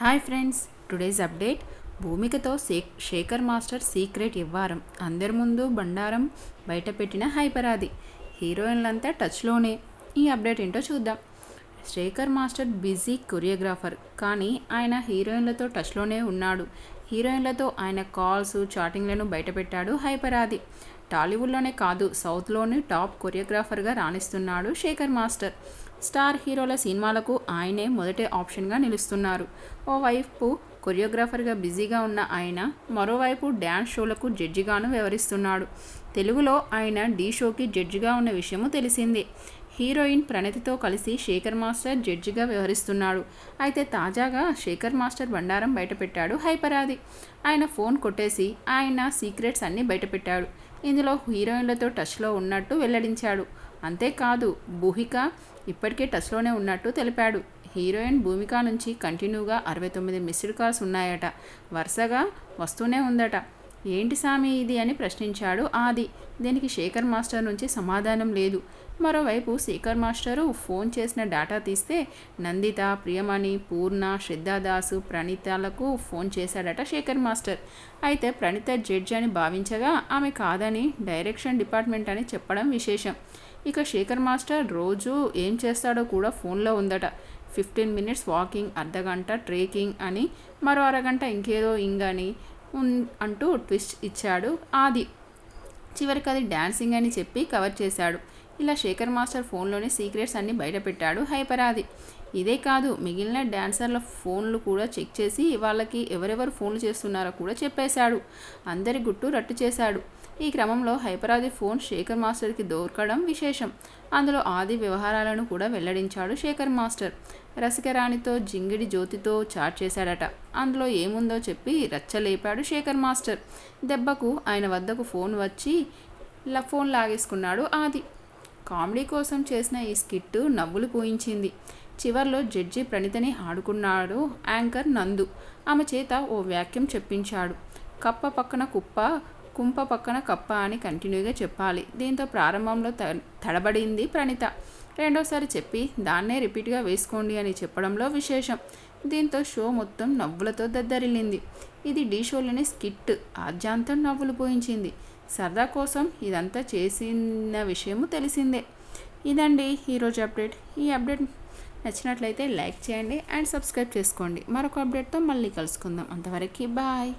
Hi friends today's update. భూమికతో Shekhar master secret ఇవ్వారం. అందరి ముందు బండారం బయటపెట్టిన హైపరాది. హీరోయిన్లంతా టచ్లోనే. ఈ అప్డేట్ ఏంటో చూద్దాం. Shekhar master busy choreographer. కానీ ఆయన హీరోయిన్లతో టచ్లోనే ఉన్నాడు. హీరోయిన్లతో ఆయన కాల్స్ చాటింగ్లను బయటపెట్టాడు హైపరాది. టాలీవుడ్లోనే కాదు సౌత్లోని టాప్ కొరియోగ్రాఫర్గా రాణిస్తున్నాడు శేఖర్ మాస్టర్. స్టార్ హీరోల సినిమాలకు ఆయనే మొదటి ఆప్షన్గా నిలుస్తున్నారు. ఓవైపు కొరియోగ్రాఫర్గా బిజీగా ఉన్న ఆయన మరోవైపు డ్యాన్స్ షోలకు జడ్జిగాను వ్యవహరిస్తున్నాడు. తెలుగులో ఆయన డీ షోకి జడ్జిగా ఉన్న విషయము తెలిసిందే. హీరోయిన్ ప్రణతితో కలిసి శేఖర్ మాస్టర్ జడ్జిగా వ్యవహరిస్తున్నాడు. అయితే తాజాగా శేఖర్ మాస్టర్ బండారం బయటపెట్టాడు హైపరాది. ఆయన ఫోన్ కొట్టేసి ఆయన సీక్రెట్స్ అన్నీ బయటపెట్టాడు. ఇందులో హీరోయిన్లతో టచ్లో ఉన్నట్టు వెల్లడించాడు. అంతేకాదు భూహిక ఇప్పటికే టచ్లోనే ఉన్నట్టు తెలిపాడు. హీరోయిన్ భూమిక నుంచి కంటిన్యూగా అరవై తొమ్మిది మిస్డ్ కాల్స్ ఉన్నాయట. వరుసగా వస్తూనే ఉందట. ఏంటి సామి ఇది అని ప్రశ్నించాడు ఆది. దీనికి శేఖర్ మాస్టర్ నుంచి సమాధానం లేదు. మరోవైపు శేఖర్ మాస్టరు ఫోన్ చేసిన డేటా తీస్తే నందిత ప్రియమణి పూర్ణ శ్రద్ధాదాసు ప్రణీతలకు ఫోన్ చేశాడట శేఖర్ మాస్టర్. అయితే ప్రణీత జడ్జి అని భావించగా ఆమె కాదని డైరెక్షన్ డిపార్ట్మెంట్ అని చెప్పడం విశేషం. ఇక శేఖర్ మాస్టర్ రోజు ఏం చేస్తాడో కూడా ఫోన్లో ఉందట. ఫిఫ్టీన్ మినిట్స్ వాకింగ్ అర్ధగంట ట్రేకింగ్ అని మరో అరగంట ఇంకేదో ఇంగని అంటూ ట్విస్ట్ ఇచ్చాడు ఆది. చివరికి అది డ్యాన్సింగ్ అని చెప్పి కవర్ చేశాడు. ఇలా శేఖర్ మాస్టర్ ఫోన్లోనే సీక్రెట్స్ అన్ని బయటపెట్టాడు హైపరాది ఇదే కాదు మిగిలిన డ్యాన్సర్ల ఫోన్లు కూడా చెక్ చేసి వాళ్ళకి ఎవరెవరు ఫోన్లు చేస్తున్నారో కూడా చెప్పేశాడు. అందరి గుట్టు రట్టు చేశాడు. ఈ క్రమంలో హైపరాది ఫోన్ శేఖర్ మాస్టర్కి దొరకడం విశేషం. అందులో ఆది వ్యవహారాలను కూడా వెల్లడించాడు శేఖర్ మాస్టర్. రసికరాణితో జింగిడి జ్యోతితో చాట్ చేశాడట. అందులో ఏముందో చెప్పి రచ్చలేపాడు శేఖర్ మాస్టర్. దెబ్బకు ఆయన వద్దకు ఫోన్ వచ్చి ఫోన్ లాగేసుకున్నాడు ఆది. కామెడీ కోసం చేసిన ఈ స్కిట్ నవ్వులు పోయించింది. చివర్లో జడ్జి ప్రణితని ఆడుకున్నాడు యాంకర్ నందు. ఆమె చేత ఓ వాక్యం చెప్పించాడు. కప్ప పక్కన కుప్ప కుంప పక్కన కప్ప అని కంటిన్యూగా చెప్పాలి. దీంతో ప్రారంభంలో తడబడింది ప్రణిత. రెండోసారి చెప్పి దాన్నే రిపీట్గా వేసుకోండి అని చెప్పడంలో విశేషం. దీంతో షో మొత్తం నవ్వులతో దద్దరిల్లింది. ఇది డీ షోలోని స్కిట్. ఆద్యాంతం నవ్వులు పోయించింది. సరదా కోసం ఇదంతా చేసిన విషయము తెలిసిందే. ఇదండి ఈరోజు అప్డేట్. ఈ అప్డేట్ నచ్చినట్లయితే లైక్ చేయండి అండ్ సబ్స్క్రైబ్ చేసుకోండి. మరొక అప్డేట్తో మళ్ళీ కలుసుకుందాం. అంతవరకు బాయ్.